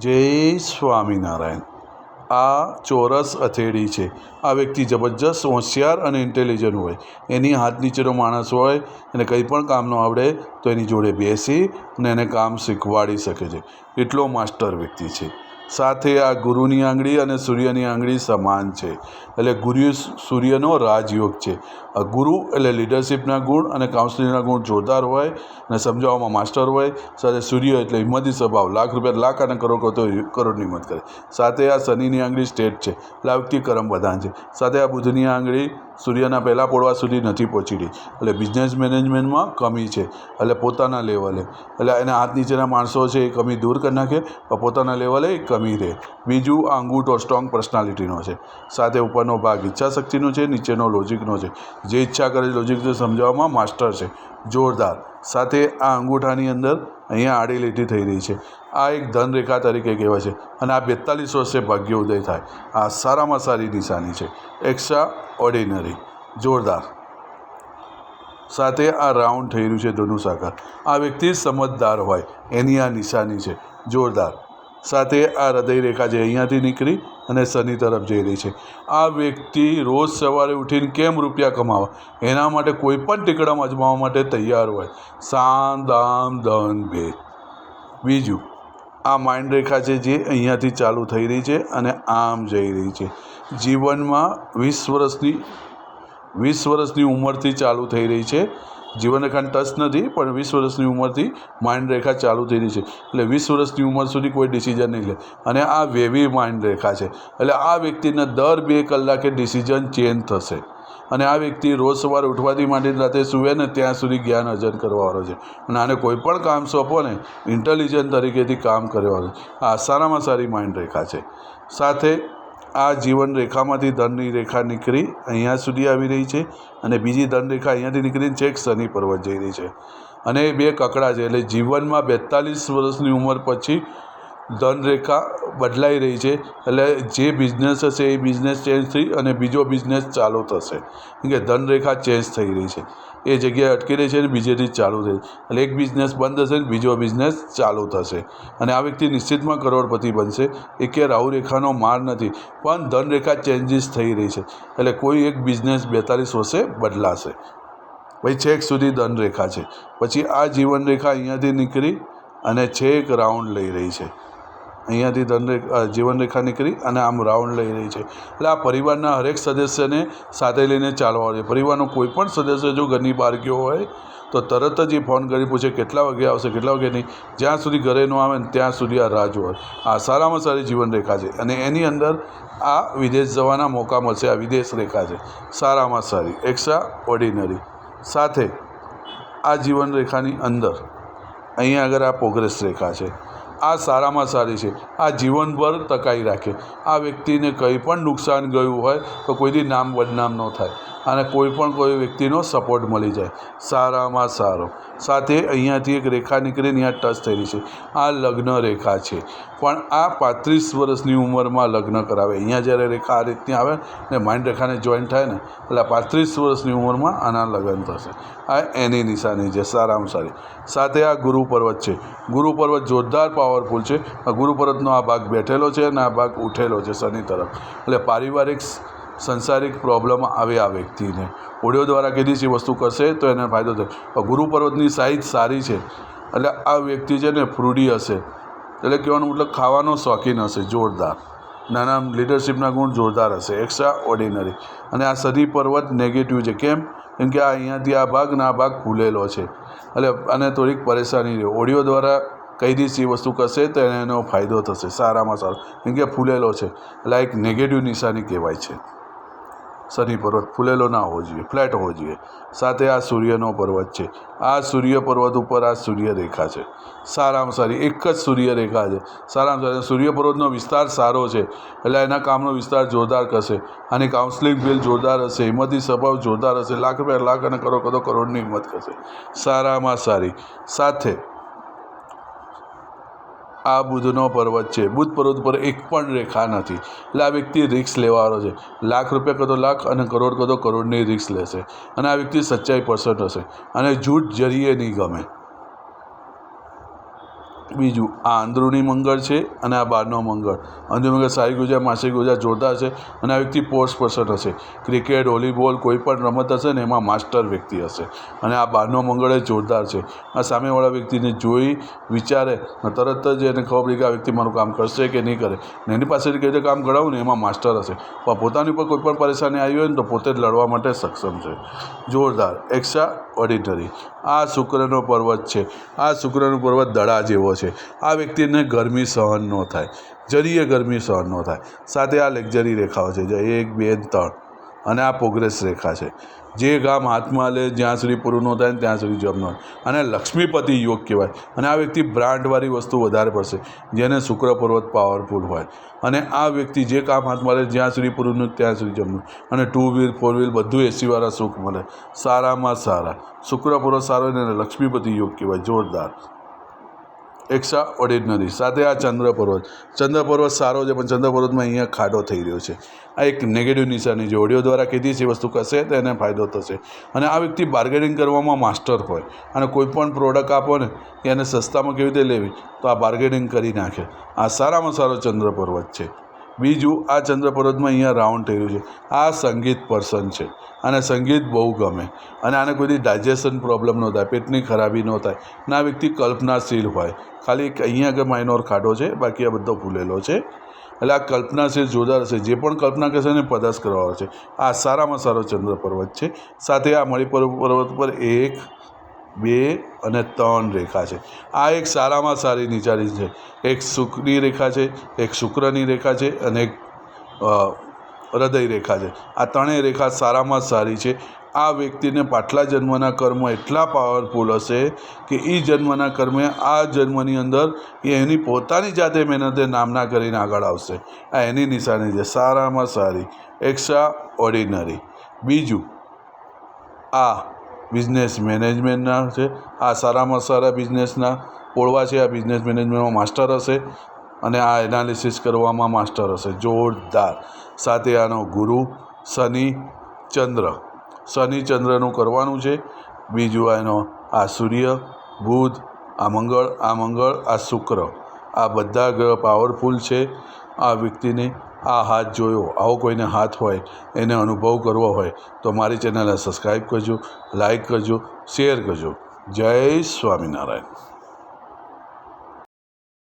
જય સ્વામિનારાયણ. આ ચોરસ અથેડી છે. આ વ્યક્તિ જબરજસ્ત હોશિયાર અને ઇન્ટેલિજન્ટ હોય. એની હાથ નીચેનો માણસ હોય એને કંઈ પણ કામ ન આવડે તો એની જોડે બેસી અને એને કામ શીખવાડી શકે છે. એટલો માસ્ટર વ્યક્તિ છે. સાથે આ ગુરુની આંગળી અને સૂર્યની આંગળી સમાન છે. એટલે ગુરુ સૂર્યનો રાજયોગ છે. ગુરુ એટલે લીડરશિપના ગુણ અને કાઉન્સિલિંગના ગુણ જોરદાર હોય અને સમજાવવામાં માસ્ટર હોય. સાથે સૂર્ય એટલે હિંમતી સ્વભાવ. લાખ રૂપિયા લાખ અને કરોડ કરતો કરોડની હિંમત કરે. સાથે આ શનિની આંગળી સ્ટેટ છે. એટલે આ વ્યક્તિ કરમ પ્રધાન છે. સાથે આ બુધની આંગળી સૂર્યના પહેલાં પોળવા સુધી નથી પહોંચી એટલે બિઝનેસ મેનેજમેન્ટમાં કમી છે. એટલે પોતાના લેવલે એટલે એના હાથ નીચેના માણસો છે એ કમી દૂર કરી નાખે, પણ પોતાના લેવલે એ કમી રહે. બીજું આ અંગૂઠો સ્ટ્રોંગ પર્સનાલિટીનો છે. સાથે ઉપરનો ભાગ ઈચ્છાશક્તિનો છે, નીચેનો લોજિકનો છે. જે ઈચ્છા કરે છે લોજિક સમજાવવામાં માસ્ટર છે. જોરદાર. સાથે આ અંગૂઠાની અંદર અહીંયા આડી લીટી થઈ રહી છે. આ એક ધનરેખા તરીકે કહેવાય છે અને આ બેતાલીસ વર્ષે ભાગ્ય ઉદય થાય. આ સારામાં સારી નિશાની છે. એક્સ્ટ્રા ઓર્ડિનરી જોરદાર. સાથે આ રાઉન્ડ થઈ રહ્યું છે ધનુષાકાર આ વ્યક્તિ સમજદાર હોય. એની આ નિશાની છે. જોરદાર. સાથે આ હૃદયરેખા જે અહીંયાથી નીકળી અને શનિ તરફ જઈ રહી છે. આ વ્યક્તિ રોજ સવારે ઉઠીને કેમ રૂપિયા કમાવા? એના માટે કોઈ પણ ટીકડમ અજમાવવા માટે તૈયાર હોય. સામ દામ ધન, ભેદ. બીજું, આ માઇન્ડ રેખા છે જે અહીંયાથી ચાલુ થઈ રહી છે અને આમ જઈ રહી છે. જીવનમાં વીસ વર્ષની વીસ વર્ષની ઉંમરથી ચાલુ થઈ રહી છે. જીવનરેખાને ટચ નથી, પણ વીસ વર્ષની ઉંમરથી માઇન્ડ રેખા ચાલુ રહી છે. એટલે વીસ વર્ષની ઉંમર સુધી કોઈ ડિસિઝન નહીં લે. અને આ વેવી માઇન્ડ રેખા છે. એટલે આ વ્યક્તિને દર બે કલાકે ડિસિઝન ચેન્જ થશે. અને આ વ્યક્તિ રોજ સવારે ઉઠવાથી માંડીને રાતે સૂવે ને ત્યાં સુધી જ્ઞાન અર્જન કરવાવાળો છે. અને આને કોઈ પણ કામ સોંપો ને ઇન્ટેલિજન્ટ તરીકેથી કામ કરવાનું આ સારામાં સારી માઇન્ડ રેખા છે. સાથે આ જીવન રેખામાંથી ધનની રેખા નીકળી અહીંયા સુધી આવી રહી છે અને બીજી ધન રેખા અહીંયાથી નીકળીને છેક શનિ પર્વત જઈ રહી છે. અને એ બે કકડા છે એટલે જીવનમાં બેતાલીસ વર્ષની ઉંમર પછી ધનરેખા બદલાઈ રહી છે. એટલે જે બિઝનેસ હશે એ બિઝનેસ ચેન્જ થઈ અને બીજો બિઝનેસ ચાલુ થશે. કેમ કે ધનરેખા ચેન્જ થઈ રહી છે. એ જગ્યાએ અટકી રહી છે અને બીજેથી ચાલુ થઈ. એટલે એક બિઝનેસ બંધ થશે ને બીજો બિઝનેસ ચાલુ થશે. અને આ વ્યક્તિ નિશ્ચિતમાં કરોડપતિ બનશે. એ કે રાહુરેખાનો માર નથી. પણ ધનરેખા ચેન્જીસ થઈ રહી છે. એટલે કોઈ એક બિઝનેસ બેતાલીસ વર્ષે બદલાશે. પછી છેક સુધી ધનરેખા છે. પછી આ જીવનરેખા અહીંયાથી નીકળી અને છેક રાઉન્ડ લઈ રહી છે. અહીંયાથી ધનરેખા જીવનરેખા નીકળી અને આમ રાઉન્ડ લઈ રહી છે. એટલે આ પરિવારના હરેક સદસ્યને સાથે લઈને ચાલવા છે પરિવારનો કોઈ પણ સદસ્ય જો ઘરની બહાર ગયો હોય, તો તરત જ એ ફોન કરી પૂછે કેટલા વાગે આવશે, કેટલા વાગે નહીં. જ્યાં સુધી ઘરે ન આવે ને ત્યાં સુધી આ રાહ જોવે આ સારામાં સારી જીવનરેખા છે અને એની અંદર આ વિદેશ જવાના મોકા મળશે, આ વિદેશ રેખા છે. સારામાં સારી એક્સ્ટ્રા ઓર્ડિનરી સાથે આ જીવનરેખાની અંદર, અહીંયા આગળ આ પ્રોગ્રેસ રેખા છે. આ સારામાં સારી છે. આ જીવનભર ટકાઈ રાખે. આ વ્યક્તિને કંઈ પણ નુકસાન ગયું હોય તો કોઈથી નામ બદનામ ન થાય. અને કોઈ પણ કોઈ વ્યક્તિનો સપોર્ટ મળી જાય. સારામાં સારો. સાથે અહીંયાથી એક રેખા નીકળીને અહીંયા ટચ થયેલી છે. આ લગ્ન રેખા છે. પણ આ પાંત્રીસ વર્ષની ઉંમરમાં લગ્ન કરાવે. અહીંયા જ્યારે રેખા આ રીતની આવે ને માઇન્ડ રેખાને જોઈન્ટ થાય ને, એટલે પાંત્રીસ વર્ષની ઉંમરમાં આના લગ્ન થશે. આ એની નિશાની છે. સારામાં સારી. સાથે આ ગુરુ પર્વત છે. ગુરુ પર્વત જોરદાર પાવરફુલ છે. આ ગુરુ પર્વતનો આ ભાગ બેઠેલો છે અને આ ભાગ ઉઠેલો છે શનિ તરફ. એટલે પારિવારિક સંસારિક પ્રોબ્લેમ આવે આ વ્યક્તિને. ઓડિયો દ્વારા કીધી છે વસ્તુ કરશે તો એને ફાયદો થશે ગુરુ પર્વતની સાઇઝ સારી છે. એટલે આ વ્યક્તિ છે ને ફ્રૂડી હશે. એટલે કહેવાનું મતલબ ખાવાનો શોખીન હશે, જોરદાર. નાના લીડરશિપના ગુણ જોરદાર હશે એક્સ્ટ્રા ઓર્ડિનરી અને આ સદી પર્વત નેગેટિવ છે. કેમ? કેમ કે આ અહીંયાથી આ ભાગ ને આ ભાગ ફૂલેલો છે. એટલે અને થોડીક પરેશાની રહે. ઓડિયો દ્વારા કહી દઈશ એ વસ્તુ કરશે તો એને એનો ફાયદો થશે. સારામાં સારો. કેમ કે ફૂલેલો છે. એટલે આ એક નેગેટિવ નિશાની કહેવાય છે. શનિ પર્વત ફૂલેલો ના હોવો જોઈએ, ફ્લેટ હોવો જોઈએ. સાથે આ સૂર્યનો પર્વત છે. આ સૂર્ય પર્વત ઉપર આ સૂર્યરેખા છે. સારામાં સારી એક જ સૂર્ય રેખા છે. સારામાં સારી સૂર્ય પર્વતનો વિસ્તાર સારો છે. એટલે એના કામનો વિસ્તાર જોરદાર કરશે. આની કાઉન્સલિંગ બિલ જોરદાર હશે, હિંમતી સ્વભાવ જોરદાર હશે. લાખ રૂપિયા, લાખ અને કરોડ, કરોડની હિંમત કરશે. સારામાં સારી. સાથે આ બુધનો પર્વત છે. બુધ પર્વત પર એક પણ રેખા નથી. એટલે આ વ્યક્તિ રિક્સ લેવાનો છે. લાખ રૂપિયા કદો લાખ અને કરોડ કદો કરોડની રિક્સ લેશે. અને આ વ્યક્તિ સચ્ચાઈ પર્સન્ટ હશે. અને જૂઠ જરીએ નહીં ગમે. બીજું, આ અંદરૂની મંગળ છે અને આ બહારનો મંગળ. અંદરૂની મંગળ સારી ગુજા માસિક ગુજા જોરદાર છે અને આ વ્યક્તિ પોસ્ટ પર્સન હશે. ક્રિકેટ, વોલીબોલ કોઈ પણ રમત હશે ને એમાં માસ્ટર વ્યક્તિ હશે. અને આ બહારનો મંગળ એ જોરદાર છે. આ સામેવાળા વ્યક્તિને જોઈ વિચારે તરત જ એને ખબર પડી કે આ વ્યક્તિ મારું કામ કરશે કે નહીં કરે. ને એની પાસેથી કઈ રીતે કામ કરાવું ને એમાં માસ્ટર હશે. પણ પોતાની ઉપર કોઈ પણ પરેશાની આવી હોય ને તો પોતે જ લડવા માટે સક્ષમ છે. જોરદાર. Extra ordinary. આ શુક્રનો પર્વત છે. આ શુક્રનો પર્વત દડા જેવો છે. આ વ્યક્તિને ગરમી સહન ન થાય. જરીએ ગરમી સહન ન થાય. સાથે આ લેક્ઝરી રેખાઓ છે. જે એક, બે, ત્રણ. અને આ પ્રોગ્રેસ રેખા છે. જે ગામ હાથમાં લે, જ્યાં સુધી પૂરું ન થાય ને ત્યાં સુધી જમ ન હોય અને લક્ષ્મીપતિ યોગ કહેવાય. અને આ વ્યક્તિ બ્રાન્ડવાળી વસ્તુ વધારે પડશે, જેને શુક્ર પર્વત પાવરફુલ હોય. અને આ વ્યક્તિ જે કામ હાથમાં લે, જ્યાં સુધી પૂરું ન ત્યાં સુધી જમવું અને ટુ વ્હીલ ફોર વ્હીલ બધું એસીવાળા સુખ મળે. સારામાં સારા. શુક્ર પર્વત સારો હોય ને લક્ષ્મીપતિ યોગ કહેવાય. જોરદાર. એક્સ્ટ્રા ઓર્ડિનરી સાથે આ ચંદ્ર પર્વત ચંદ્ર પર્વત સારો છે, પણ ચંદ્ર પર્વતમાં અહીંયા ખાડો થઈ રહ્યો છે. આ એક નેગેટિવ નિશાની છે. ઓડિયો દ્વારા કીધી છે વસ્તુ કશે તો એને ફાયદો થશે. અને આ વ્યક્તિ બાર્ગેનિંગ કરવામાં માસ્ટર હોય અને કોઈ પણ પ્રોડક્ટ આપો ને, એને સસ્તામાં કેવી રીતે લેવી? તો આ બાર્ગેનિંગ કરી નાખે. આ સારામાં સારો ચંદ્ર પર્વત છે. બીજું આ ચંદ્ર પર્વતમાં અહીંયા રાઉન્ડ થયેલું છે. આ સંગીત પર્સન છે અને સંગીત બહુ ગમે અને આને કોઈ ડાયજેશન પ્રોબ્લેમ ન થાય, પેટની ખરાબી ન થાય, ના વ્યક્તિ કલ્પનાશીલ હોય. ખાલી અહીંયા આગળ માઇનોર ખાડો છે, બાકી આ બધો ફૂલેલો છે. એટલે આ કલ્પનાશીલ જોરદાર છે જે પણ કલ્પના કરશે એને પદાર્થ કરવા છે. આ સારામાં સારો ચંદ્ર પર્વત છે. સાથે આ મળી પર્વત પર એક બે અને ત્રણ રેખા છે. આ એક સારામાં સારી નિચારી છે. એક શુક્રની રેખા છે, એક શુક્રની રેખા છે અને એક હૃદય રેખા છે. આ ત્રણેય રેખા સારામાં સારી છે. આ વ્યક્તિને પાછલા જન્મના કર્મ એટલા પાવરફુલ હશે કે એ જન્મના કર્મે આ જન્મની અંદર એ એની પોતાની જાતે મહેનતે નામના કરીને આગળ આવશે. આ એની નિશાની છે. સારામાં સારી. એક્સ્ટ્રા ઓર્ડિનરી બીજું, આ બિઝનેસ મેનેજમેન્ટના છે. આ સારામાં સારા બિઝનેસના પોળવા છે. આ બિઝનેસ મેનેજમેન્ટમાં માસ્ટર હશે અને આ એનાલિસિસ કરવામાં માસ્ટર હશે. જોરદાર. સાથે આનો ગુરુ શનિ ચંદ્ર શનિ ચંદ્રનું કરવાનું છે. બીજું એનો આ સૂર્ય, બુધ, આ મંગળ આ મંગળ, આ શુક્ર. આ બધા ગ્રહ પાવરફુલ છે. આ વ્યક્તિને આ હાથ જોયો, આવો કોઈને હાથ હોય, એને અનુભવ કરવો હોય, તો મારી ચેનલને સબસ્ક્રાઈબ કરજો લાઈક કરજો, શેર કરજો. જય સ્વામિનારાયણ.